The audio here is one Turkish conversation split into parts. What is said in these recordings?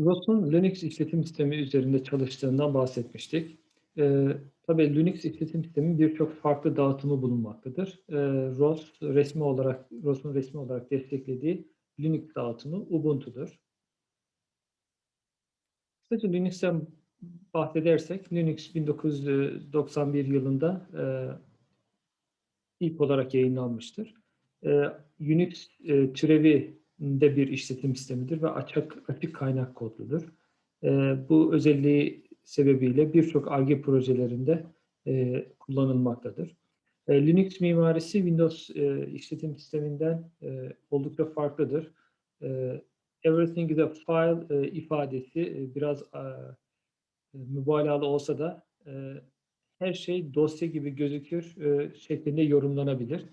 ROS'un Linux işletim sistemi üzerinde çalıştığından bahsetmiştik. Eee, tabii Linux işletim sisteminin birçok farklı dağıtımı bulunmaktadır. Eee, ROS resmi olarak ROS'un resmi olarak desteklediği Linux dağıtımı Ubuntu'dur. Kısaca Linux'ten bahsedersek Linux 1991 yılında eee, ilk olarak yayınlanmıştır. Eee, Unix eee, türevinde bir işletim sistemidir ve açık açık kaynak kodludur. Eee, bu özelliği sebebiyle birçok Ar-Ge projelerinde eee, kullanılmaktadır. Eee, Linux mimarisi Windows eee, işletim sisteminden eee, oldukça farklıdır. Eee, everything is a file eee, ifadesi eee, biraz aaa, mübalağalı olsa da eee, her şey dosya gibi gözükür eee, şeklinde yorumlanabilir.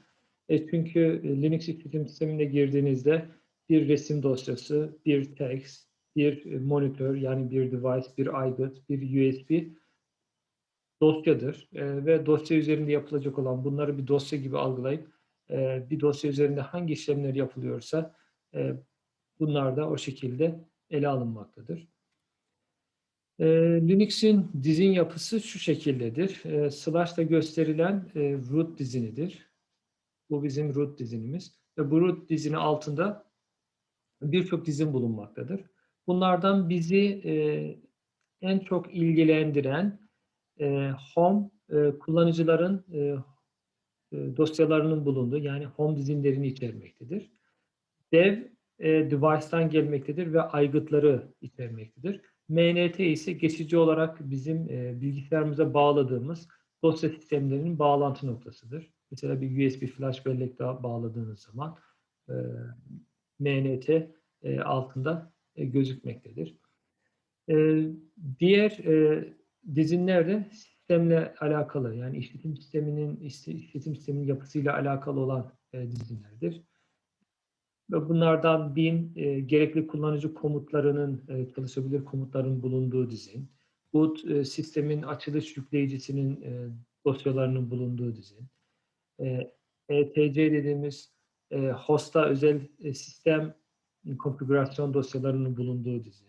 E, çünkü e, Linux işletim sistemine girdiğinizde bir resim dosyası, bir text, bir e, monitör yani bir device, bir aygıt, bir USB dosyadır. E, ve dosya üzerinde yapılacak olan bunları bir dosya gibi algılayıp e, bir dosya üzerinde hangi işlemler yapılıyorsa e, bunlar da o şekilde ele alınmaktadır. E, Linux'in dizin yapısı şu şekildedir. E, slash'ta gösterilen e, root dizinidir. Bu bizim root dizinimiz. Ve bu root dizini altında birçok dizin bulunmaktadır. Bunlardan bizi e, en çok ilgilendiren e, home e, kullanıcıların e, e, dosyalarının bulunduğu yani home dizinlerini içermektedir. Dev e, device'tan gelmektedir ve aygıtları içermektedir. MNT ise geçici olarak bizim e, bilgisayarımıza bağladığımız dosya sistemlerinin bağlantı noktasıdır. Mesela bir USB flash bellek bağladığınız zaman e, MNT e, altında e, gözükmektedir. E, diğer e, dizinler sistemle alakalı yani işletim sisteminin işletim sisteminin yapısıyla alakalı olan e, dizinlerdir. Ve bunlardan bin e, gerekli kullanıcı komutlarının e, çalışabilir komutların bulunduğu dizin. Boot e, sistemin açılış yükleyicisinin e, dosyalarının bulunduğu dizin. E, ETC dediğimiz e, host'a özel e, sistem konfigürasyon dosyalarının bulunduğu dizi.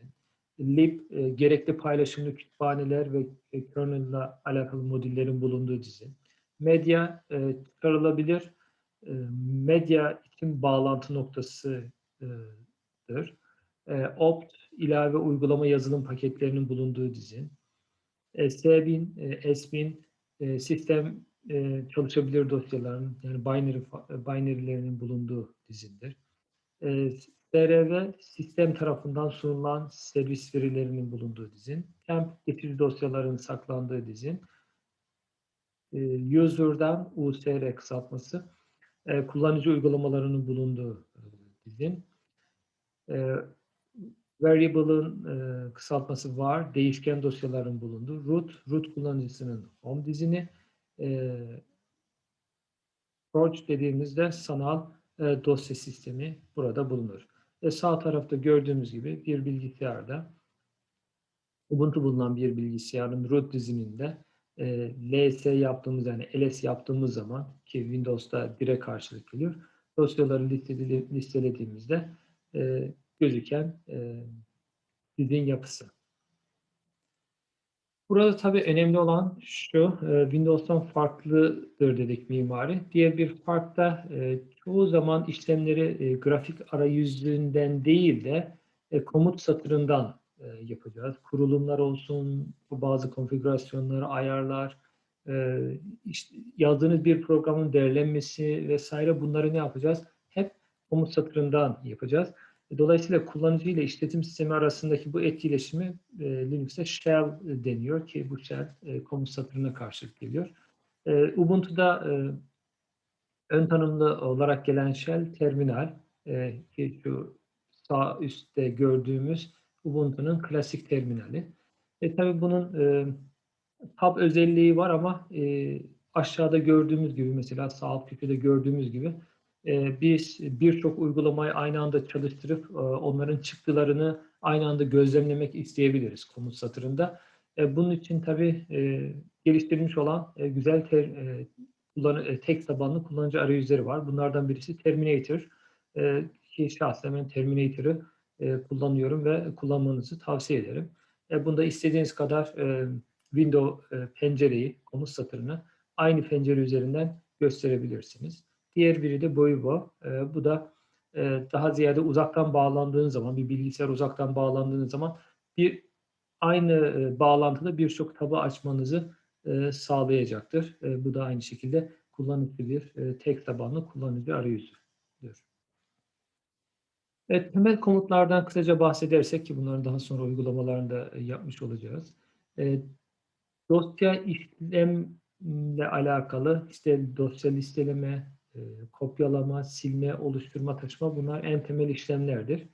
lib e, gerekli paylaşımlı kütüphaneler ve e, kernel alakalı modüllerin bulunduğu dizi. Medya e, çıkarılabilir medya için bağlantı noktasıdır. Opt ilave uygulama yazılım paketlerinin bulunduğu dizi. E, S1000, e, S1000 e, sistem e, çalışabilir dosyaların yani binary binary'lerinin bulunduğu dizindir. E, SRV sistem tarafından sunulan servis verilerinin bulunduğu dizin. Temp getiri dosyaların saklandığı dizin. E, user'dan USR kısaltması e, kullanıcı uygulamalarının bulunduğu e, dizin. E, variable'ın e, kısaltması var. Değişken dosyaların bulunduğu. Root, root kullanıcısının home dizini. E, Forge dediğimizde sanal e, dosya sistemi burada bulunur. Ve sağ tarafta gördüğümüz gibi bir bilgisayarda Ubuntu bulunan bir bilgisayarın root dizininde e, ls yaptığımız yani ls yaptığımız zaman ki Windows'ta direkt karşılık geliyor. Dosyaları listelediğimizde e, gözüken e, dizin yapısı. Burada tabii önemli olan şu, e, Windows'tan farklıdır dedik mimari. Diğer bir fark da e, çoğu zaman işlemleri e, grafik arayüzünden değil de komut satırından yapacağız. Kurulumlar olsun, bazı konfigürasyonları, ayarlar, işte yazdığınız bir programın değerlenmesi vesaire bunları ne yapacağız? Hep komut satırından yapacağız. Dolayısıyla kullanıcı ile işletim sistemi arasındaki bu etkileşimi e, Linux'te shell deniyor ki bu shell e, komut satırına karşılık geliyor. E, Ubuntu'da e, ön tanımlı olarak gelen shell terminal e, ki şu sağ üstte gördüğümüz Ubuntu'nun klasik terminali. E, tabii bunun e, tab özelliği var ama e, aşağıda gördüğümüz gibi mesela sağ alt köşede gördüğümüz gibi e, biz birçok uygulamayı aynı anda çalıştırıp e, onların çıktılarını aynı anda gözlemlemek isteyebiliriz komut satırında. E, bunun için tabii e, geliştirilmiş olan güzel ter, tek tabanlı kullanıcı arayüzleri var. Bunlardan birisi Terminator. Ki şahsen ben Terminator'ı kullanıyorum ve kullanmanızı tavsiye ederim. Bunda istediğiniz kadar e, window pencereyi, komut satırını aynı pencere üzerinden gösterebilirsiniz. Diğer biri de Boivo. E, bu da e, daha ziyade uzaktan bağlandığınız zaman, bir bilgisayar uzaktan bağlandığınız zaman bir aynı e, bağlantıda birçok tabu açmanızı e, sağlayacaktır. E, bu da aynı şekilde kullanıcı e, tek tabanlı kullanıcı arayüzüdür. Evet, temel komutlardan kısaca bahsedersek ki bunların daha sonra uygulamalarında e, yapmış olacağız. E, dosya işlemle alakalı işte dosya listeleme, e, kopyalama, silme, oluşturma, taşıma bunlar en temel işlemlerdir.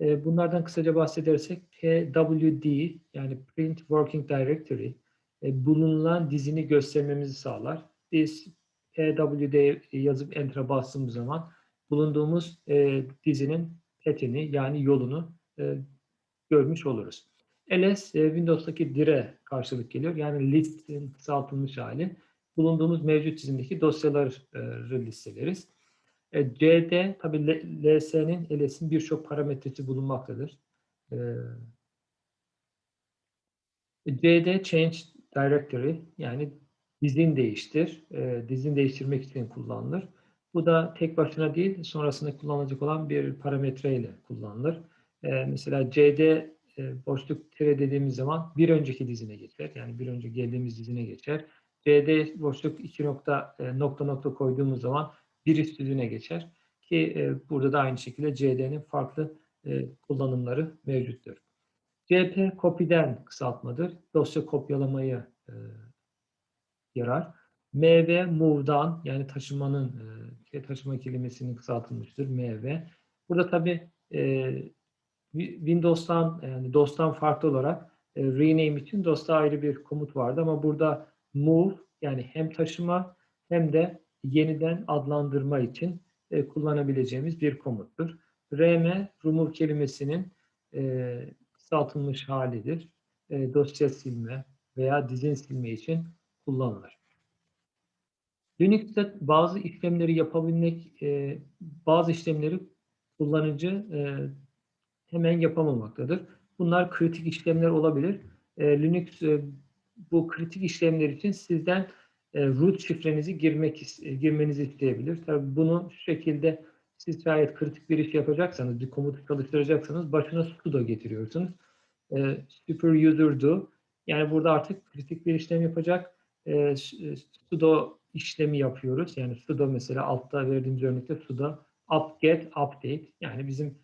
E, bunlardan kısaca bahsedersek PWD yani Print Working Directory e, bulunan dizini göstermemizi sağlar. Biz PWD yazıp Enter'a bastığımız zaman bulunduğumuz dizinin petini yani yolunu görmüş oluruz. ls Windows'taki dire karşılık geliyor. Yani listin kısaltılmış hali. Bulunduğumuz mevcut dizindeki dosyaları listeleriz. E, cd tabi ls'nin ls'in birçok parametresi bulunmaktadır. E, cd change directory yani dizin değiştir. E, dizin değiştirmek için kullanılır. Bu da tek başına değil, sonrasında kullanılacak olan bir parametre ile kullanılır. E, mesela cd e, boşluk tire dediğimiz zaman bir önceki dizine geçer. Yani bir önce geldiğimiz dizine geçer. Cd boşluk iki nokta e, nokta nokta koyduğumuz zaman bir üst düzine geçer. Ki e, burada da aynı şekilde cd'nin farklı e, kullanımları mevcuttur. cp copy'den kısaltmadır. Dosya kopyalamayı e, yarar. MV move'dan yani taşımanın e, taşıma kelimesinin kısaltılmıştır MV. Burada tabi e, Windows'tan yani DOS'tan farklı olarak e, rename için DOS'ta ayrı bir komut vardı ama burada move yani hem taşıma hem de yeniden adlandırma için e, kullanabileceğimiz bir komuttur. rm remove kelimesinin e, kısaltılmış halidir. E, dosya silme veya dizin silme için kullanılır. Linux'te bazı işlemleri yapabilmek, e, bazı işlemleri kullanıcı e, hemen yapamamaktadır. Bunlar kritik işlemler olabilir. E, Linux e, bu kritik işlemler için sizden e, root şifrenizi girmek e, girmenizi isteyebilir. Tabii bunu şu şekilde siz şayet kritik bir iş yapacaksanız, bir komutu çalıştıracaksanız başına sudo getiriyorsunuz. E, super user do. Yani burada artık kritik bir işlem yapacak. E, e sudo işlemi yapıyoruz. Yani sudo mesela altta verdiğimiz örnekte sudo upget update yani bizim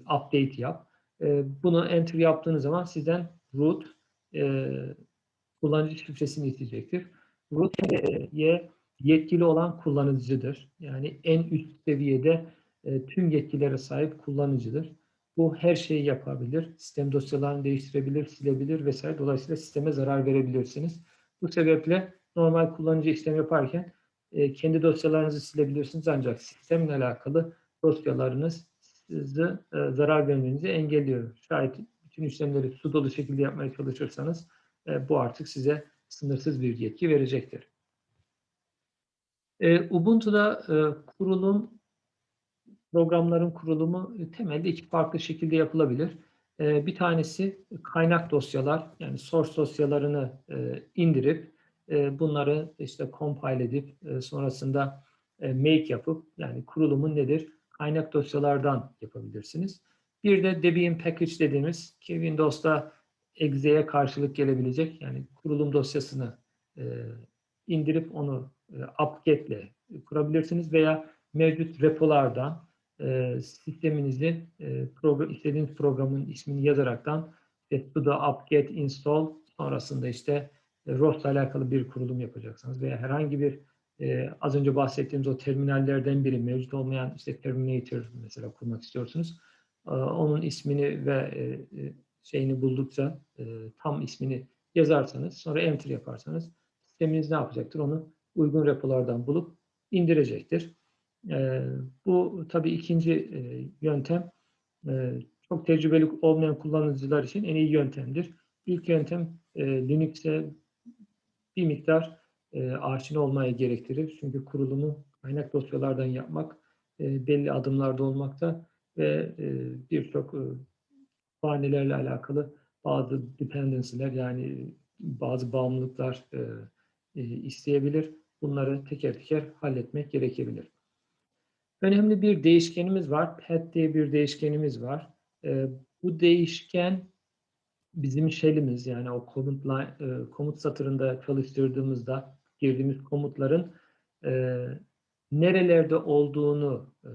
update yap. E, bunu enter yaptığınız zaman sizden root e, kullanıcı şifresini isteyecektir. Root e, yetkili olan kullanıcıdır. Yani en üst seviyede e, tüm yetkilere sahip kullanıcıdır. Bu her şeyi yapabilir. Sistem dosyalarını değiştirebilir, silebilir vesaire. Dolayısıyla sisteme zarar verebilirsiniz. Bu sebeple normal kullanıcı işlem yaparken e, kendi dosyalarınızı silebilirsiniz ancak sistemle alakalı dosyalarınız sizi e, zarar vermenizi engelliyor. Şayet bütün işlemleri su dolu şekilde yapmaya çalışırsanız e, bu artık size sınırsız bir yetki verecektir. E, Ubuntu'da e, kurulum, programların kurulumu temelde iki farklı şekilde yapılabilir. Bir tanesi kaynak dosyalar, yani source dosyalarını indirip bunları işte compile edip sonrasında make yapıp yani kurulumun nedir? Kaynak dosyalardan yapabilirsiniz. Bir de Debian Package dediğimiz ki Windows'ta exe'ye karşılık gelebilecek yani kurulum dosyasını indirip onu apt-get ile kurabilirsiniz veya mevcut repolardan sisteminizi program, istediğiniz programın ismini yazaraktan işte sudo apt-get install sonrasında işte e, ROS ile alakalı bir kurulum yapacaksınız veya herhangi bir e, az önce bahsettiğimiz o terminallerden biri mevcut olmayan işte Terminator mesela kurmak istiyorsunuz. E, onun ismini ve e, e, şeyini buldukça e, tam ismini yazarsanız sonra enter yaparsanız sisteminiz ne yapacaktır? Onu uygun repolardan bulup indirecektir. E, bu tabii ikinci e, yöntem e, çok tecrübeli olmayan kullanıcılar için en iyi yöntemdir. İlk yöntem e, Linux'e bir miktar e, aşina olmaya gerektirir. Çünkü kurulumu kaynak dosyalardan yapmak e, belli adımlarda olmakta ve e, birçok e, kütüphanelerle alakalı bazı dependency'ler yani bazı bağımlılıklar e, e, isteyebilir. Bunları teker teker halletmek gerekebilir. Önemli bir değişkenimiz var. Pet diye bir değişkenimiz var. E, bu değişken bizim shell'imiz yani o komut, line- e, komut satırında çalıştırdığımızda girdiğimiz komutların e, nerelerde olduğunu e,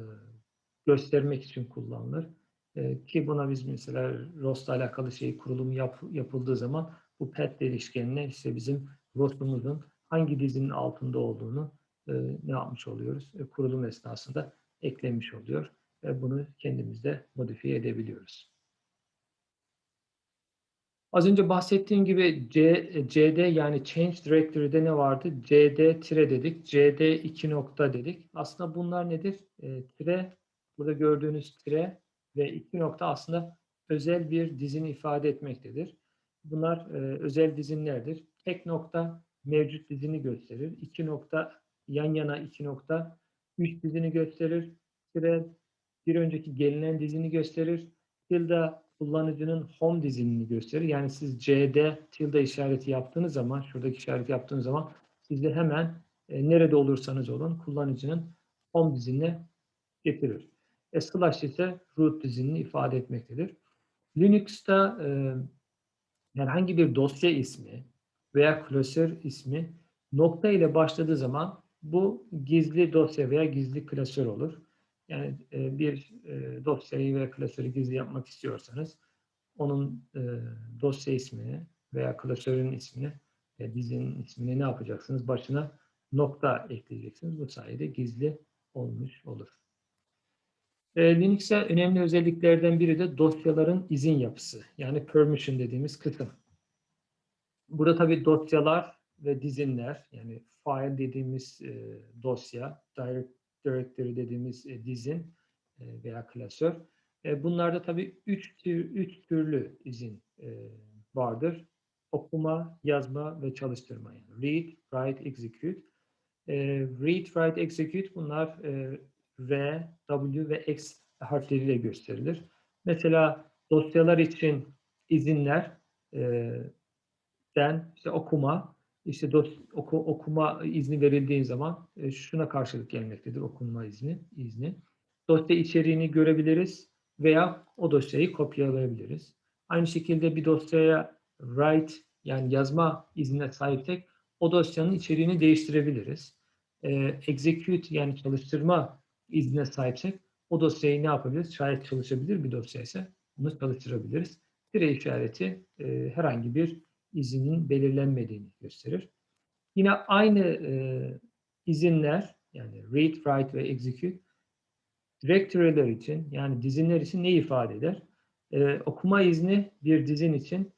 göstermek için kullanılır. E, ki buna biz mesela ROS'la alakalı şey kurulum yap, yapıldığı zaman bu pet değişkenine işte bizim ROS'umuzun hangi dizinin altında olduğunu e, ne yapmış oluyoruz? E, kurulum esnasında eklemiş oluyor ve bunu kendimizde modifiye edebiliyoruz. Az önce bahsettiğim gibi C, CD yani Change Directory'de ne vardı? CD tire dedik. CD 2 nokta dedik. Aslında bunlar nedir? E, tire, burada gördüğünüz tire ve 2 nokta aslında özel bir dizini ifade etmektedir. Bunlar e, özel dizinlerdir. Tek nokta mevcut dizini gösterir. 2 nokta yan yana 2 nokta üç dizini gösterir. Tire bir önceki gelinen dizini gösterir. Tilde kullanıcının home dizinini gösterir. Yani siz CD tilde işareti yaptığınız zaman, şuradaki işareti yaptığınız zaman sizde hemen e, nerede olursanız olun kullanıcının home dizinine getirir. E, slash ise root dizinini ifade etmektedir. Linux'ta e, herhangi bir dosya ismi veya klasör ismi nokta ile başladığı zaman bu gizli dosya veya gizli klasör olur. Yani e, bir e, dosyayı veya klasörü gizli yapmak istiyorsanız onun e, dosya ismini veya klasörün ismini ve dizinin ismini ne yapacaksınız? Başına nokta ekleyeceksiniz. Bu sayede gizli olmuş olur. E, önemli özelliklerden biri de dosyaların izin yapısı. Yani permission dediğimiz kısım. Burada tabii dosyalar ve dizinler yani file dediğimiz e, dosya, direct directory dediğimiz e, dizin e, veya klasör. E, bunlarda tabii üç, tür, üç türlü izin e, vardır. Okuma, yazma ve çalıştırma. Yani read, write, execute. E, read, write, execute bunlar e, R, W ve X harfleriyle gösterilir. Mesela dosyalar için izinler e, den işte okuma, işte dos, oku, okuma izni verildiği zaman e, şuna karşılık gelmektedir okunma izni. izni. Dosya içeriğini görebiliriz veya o dosyayı kopyalayabiliriz. Aynı şekilde bir dosyaya write yani yazma iznine sahipsek o dosyanın içeriğini değiştirebiliriz. E, execute yani çalıştırma iznine sahipsek o dosyayı ne yapabiliriz? Şayet çalışabilir bir dosya ise bunu çalıştırabiliriz. Tire işareti e, herhangi bir izinin belirlenmediğini gösterir. Yine aynı e, izinler yani read, write ve execute directory'ler için yani dizinler için ne ifade eder? E, okuma izni bir dizin için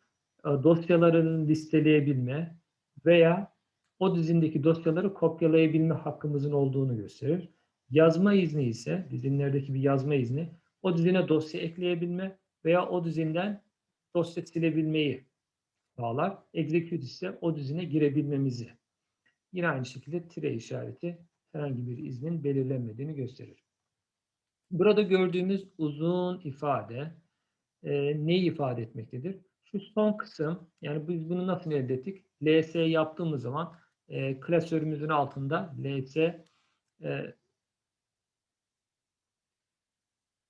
e, dosyalarını listeleyebilme veya o dizindeki dosyaları kopyalayabilme hakkımızın olduğunu gösterir. Yazma izni ise dizinlerdeki bir yazma izni o dizine dosya ekleyebilme veya o dizinden dosya silebilmeyi sağlar. Execute ise o düzine girebilmemizi. Yine aynı şekilde tire işareti herhangi bir iznin belirlenmediğini gösterir. Burada gördüğümüz uzun ifade e, neyi ifade etmektedir? Şu son kısım, yani biz bunu nasıl elde ettik? ls yaptığımız zaman e, klasörümüzün altında ls e,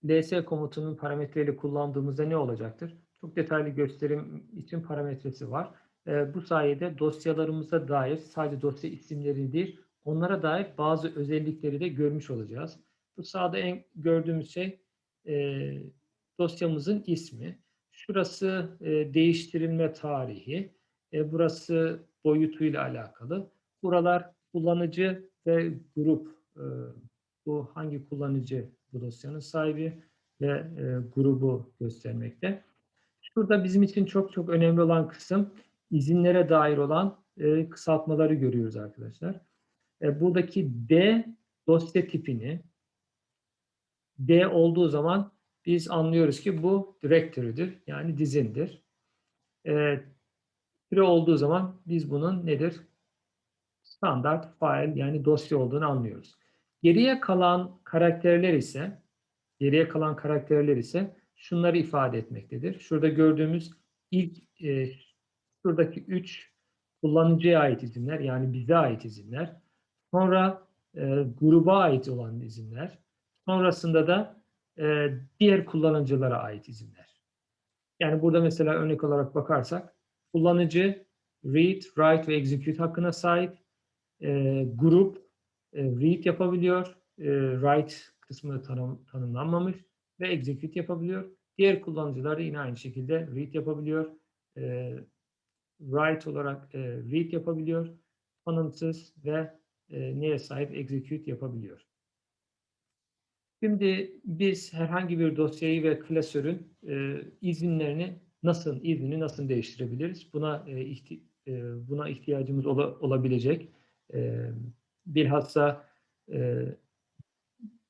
ls komutunun parametreleri kullandığımızda ne olacaktır? Çok detaylı gösterim için parametresi var. E, bu sayede dosyalarımıza dair sadece dosya isimleri değil, onlara dair bazı özellikleri de görmüş olacağız. Bu sağda en gördüğümüz şey e, dosyamızın ismi. Şurası e, değiştirilme tarihi. E, burası boyutuyla alakalı. Buralar kullanıcı ve grup. E, bu hangi kullanıcı bu dosyanın sahibi ve e, grubu göstermekte. Şurada bizim için çok çok önemli olan kısım izinlere dair olan e, kısaltmaları görüyoruz arkadaşlar. E, buradaki D dosya tipini D olduğu zaman biz anlıyoruz ki bu directory'dir. Yani dizindir. E, türe olduğu zaman biz bunun nedir? Standart file yani dosya olduğunu anlıyoruz. Geriye kalan karakterler ise geriye kalan karakterler ise şunları ifade etmektedir. Şurada gördüğümüz ilk e, şuradaki üç kullanıcıya ait izinler yani bize ait izinler. Sonra e, gruba ait olan izinler. Sonrasında da e, diğer kullanıcılara ait izinler. Yani burada mesela örnek olarak bakarsak kullanıcı read, write ve execute hakkına sahip. E, grup read yapabiliyor. E, write kısmı tanım, tanımlanmamış ve execute yapabiliyor. Diğer kullanıcılar da yine aynı şekilde read yapabiliyor. E, write olarak e, read yapabiliyor. Tanımsız ve e, neye sahip execute yapabiliyor. Şimdi biz herhangi bir dosyayı ve klasörün e, izinlerini nasıl iznini nasıl değiştirebiliriz? Buna e, e, buna ihtiyacımız ola, olabilecek. E, bilhassa e,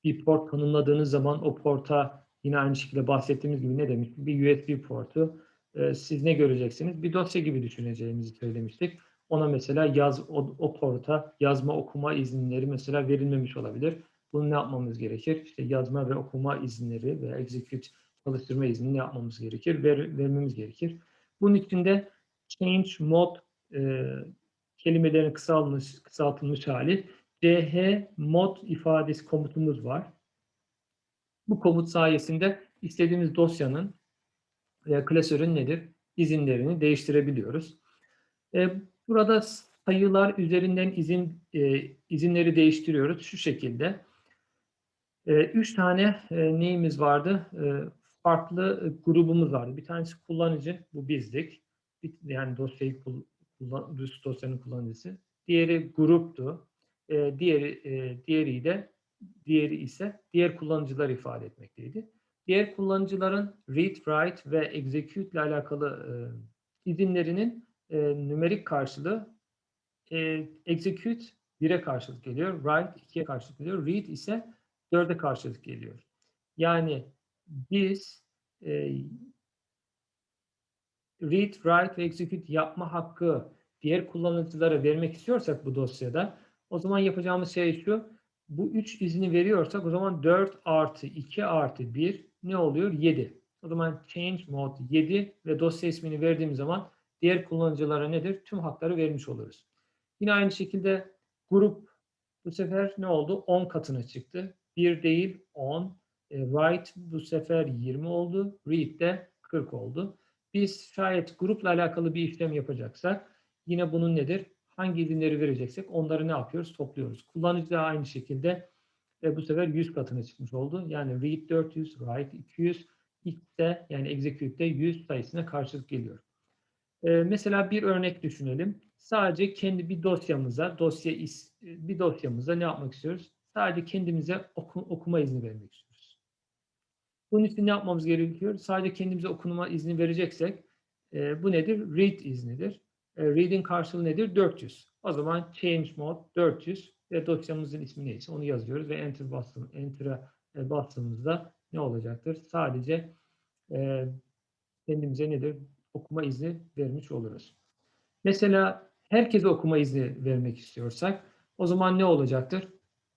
bir port tanımladığınız zaman o porta yine aynı şekilde bahsettiğimiz gibi ne demiştik? Bir USB portu. E, siz ne göreceksiniz? Bir dosya gibi düşüneceğimizi söylemiştik. Ona mesela yaz o, o porta yazma okuma izinleri mesela verilmemiş olabilir. Bunu ne yapmamız gerekir? İşte yazma ve okuma izinleri veya execute çalıştırma izni ne yapmamız gerekir? Ver, vermemiz gerekir. Bunun için de change mode e, kelimelerin kısaltılmış, kısaltılmış hali ch mod ifadesi komutumuz var. Bu komut sayesinde istediğimiz dosyanın veya klasörün nedir? İzinlerini değiştirebiliyoruz. E, burada sayılar üzerinden izin e, izinleri değiştiriyoruz şu şekilde. E, üç tane neyimiz vardı? Farklı grubumuz vardı. Bir tanesi kullanıcı, bu bizdik. Yani dosyayı kullan, dosyanın kullanıcısı. Diğeri gruptu. E, diğeri e, diğeri de diğeri ise diğer kullanıcılar ifade etmekteydi. Diğer kullanıcıların read, write ve execute ile alakalı e, izinlerinin e, nümerik karşılığı e, execute 1'e karşılık geliyor, write 2'ye karşılık geliyor, read ise 4'e karşılık geliyor. Yani biz e, read, write ve execute yapma hakkı diğer kullanıcılara vermek istiyorsak bu dosyada o zaman yapacağımız şey şu. Bu 3 izni veriyorsak o zaman 4 artı 2 artı 1 ne oluyor? 7. O zaman change mode 7 ve dosya ismini verdiğim zaman diğer kullanıcılara nedir? Tüm hakları vermiş oluruz. Yine aynı şekilde grup bu sefer ne oldu? 10 katına çıktı. 1 değil 10. E, write bu sefer 20 oldu. Read de 40 oldu. Biz şayet grupla alakalı bir işlem yapacaksak yine bunun nedir? Hangi izinleri vereceksek onları ne yapıyoruz? Topluyoruz. Kullanıcı da aynı şekilde e, bu sefer 100 katına çıkmış oldu. Yani read 400, write 200, x de yani execute'de 100 sayısına karşılık geliyor. E, mesela bir örnek düşünelim. Sadece kendi bir dosyamıza, dosya is, bir dosyamıza ne yapmak istiyoruz? Sadece kendimize oku, okuma izni vermek istiyoruz. Bunun için ne yapmamız gerekiyor? Sadece kendimize okuma izni vereceksek e, bu nedir? Read iznidir. E, read'in karşılığı nedir? 400. O zaman change mode 400 ve dosyamızın ismi neyse onu yazıyoruz ve enter bastım, enter'a e, bastığımızda ne olacaktır? Sadece e, kendimize nedir? Okuma izni vermiş oluruz. Mesela herkese okuma izni vermek istiyorsak o zaman ne olacaktır?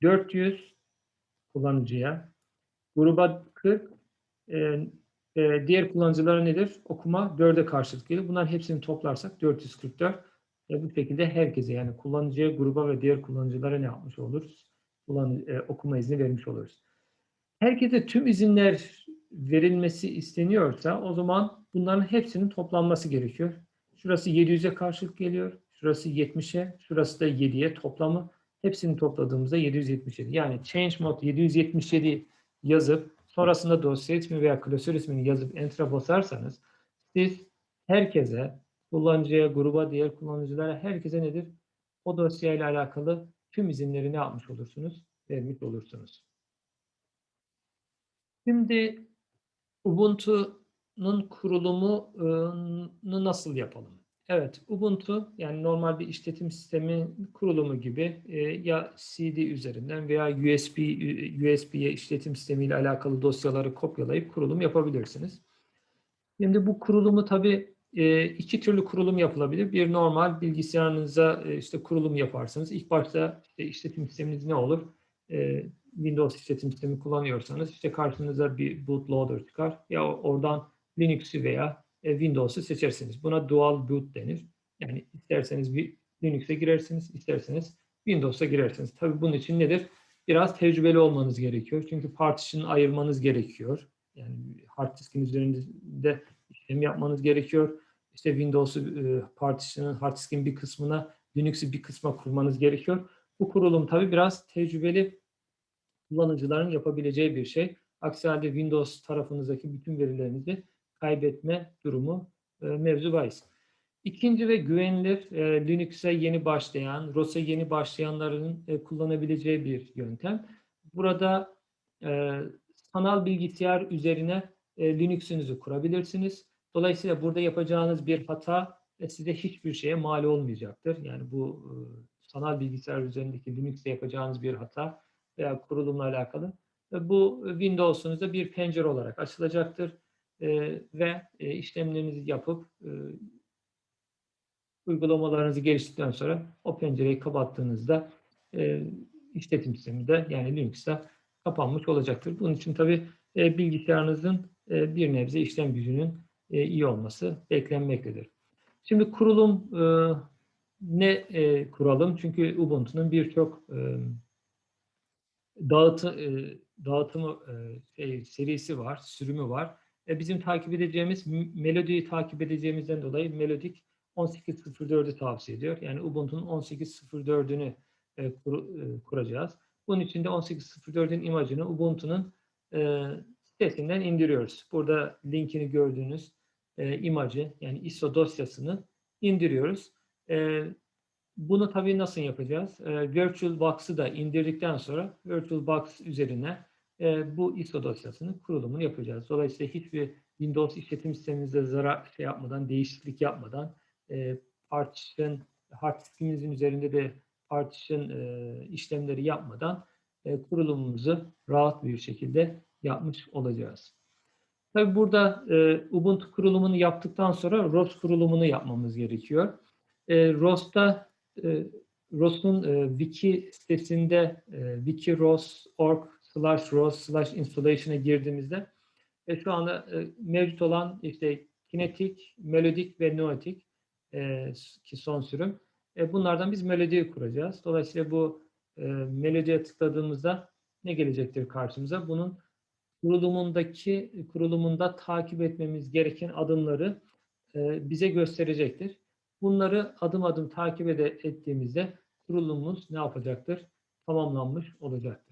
400 kullanıcıya, gruba 40, e, e, diğer kullanıcılara nedir? Okuma 4'e karşılık geliyor. Bunların hepsini toplarsak 444. E, bu şekilde herkese yani kullanıcıya, gruba ve diğer kullanıcılara ne yapmış oluruz? Kullan, e, okuma izni vermiş oluruz. Herkese tüm izinler verilmesi isteniyorsa o zaman bunların hepsinin toplanması gerekiyor. Şurası 700'e karşılık geliyor. Şurası 70'e, şurası da 7'ye toplamı. Hepsini topladığımızda 777. Yani change mode 777 yazıp sonrasında dosya ismi veya klasör ismini yazıp enter'a basarsanız siz herkese, kullanıcıya, gruba, diğer kullanıcılara herkese nedir? O dosyayla alakalı tüm izinleri ne yapmış olursunuz? Vermiş olursunuz. Şimdi Ubuntu'nun kurulumunu nasıl yapalım? Evet, Ubuntu yani normal bir işletim sistemi kurulumu gibi e, ya CD üzerinden veya USB USB'ye işletim sistemi ile alakalı dosyaları kopyalayıp kurulum yapabilirsiniz. Şimdi bu kurulumu tabii e, iki türlü kurulum yapılabilir. Bir normal bilgisayarınıza e, işte kurulum yaparsınız. İlk başta işte işletim sisteminiz ne olur? E, Windows işletim sistemi kullanıyorsanız işte karşınıza bir bootloader çıkar. Ya oradan Linux'u veya Windows'u seçersiniz. Buna dual boot denir. Yani isterseniz bir Linux'e girersiniz, isterseniz Windows'a girersiniz. Tabii bunun için nedir? Biraz tecrübeli olmanız gerekiyor. Çünkü partition'ı ayırmanız gerekiyor. Yani hard diskin üzerinde işlem yapmanız gerekiyor. İşte Windows'u e, partition'ın hard diskin bir kısmına, Linux'u bir kısma kurmanız gerekiyor. Bu kurulum tabii biraz tecrübeli kullanıcıların yapabileceği bir şey. Aksi halde Windows tarafınızdaki bütün verilerinizi kaybetme durumu e, mevzu bahis. İkinci ve güvenilir e, Linux'e yeni başlayan, ROS'a yeni başlayanların e, kullanabileceği bir yöntem. Burada e, sanal bilgisayar üzerine e, Linux'ünüzü kurabilirsiniz. Dolayısıyla burada yapacağınız bir hata e, size hiçbir şeye mal olmayacaktır. Yani bu e, sanal bilgisayar üzerindeki Linux'te yapacağınız bir hata veya kurulumla alakalı. Ve bu Windows'unuzda bir pencere olarak açılacaktır. E, ve e, işlemlerinizi yapıp e, uygulamalarınızı geliştirdikten sonra o pencereyi kapattığınızda e, işletim sistemi de yani Linux'ta kapanmış olacaktır. Bunun için tabi e, bilgisayarınızın e, bir nebze işlem gücünün e, iyi olması beklenmektedir. Şimdi kurulum e, ne e, kuralım? Çünkü Ubuntu'nun birçok e, dağıtı, e, dağıtımı e, şey, serisi var, sürümü var. E, bizim takip edeceğimiz, Melody'yi takip edeceğimizden dolayı Melodik 18.04'ü tavsiye ediyor. Yani Ubuntu'nun 18.04'ünü e, kur, e, kuracağız. Bunun için de 18.04'ün imajını Ubuntu'nun e, sitesinden indiriyoruz. Burada linkini gördüğünüz e, imajı yani ISO dosyasını indiriyoruz. E, bunu tabii nasıl yapacağız? E, VirtualBox'ı da indirdikten sonra VirtualBox üzerine e, bu ISO dosyasının kurulumunu yapacağız. Dolayısıyla hiçbir Windows işletim sisteminizde zarar şey yapmadan, değişiklik yapmadan e, partition, hard diskinizin üzerinde de partition e, işlemleri yapmadan e, kurulumumuzu rahat bir şekilde yapmış olacağız. Tabi burada e, Ubuntu kurulumunu yaptıktan sonra ROS kurulumunu yapmamız gerekiyor. E, ROS'ta e, ROS'un e, wiki sitesinde e, wikiros.org slash ROS slash installation'a girdiğimizde e, şu anda e, mevcut olan işte Kinetic, Melodic ve Noetic e, ki son sürüm. E, bunlardan biz melodiyi kuracağız. Dolayısıyla bu e, melodiye tıkladığımızda ne gelecektir karşımıza? Bunun kurulumundaki kurulumunda takip etmemiz gereken adımları e, bize gösterecektir. Bunları adım adım takip ede, ettiğimizde kurulumumuz ne yapacaktır? Tamamlanmış olacaktır.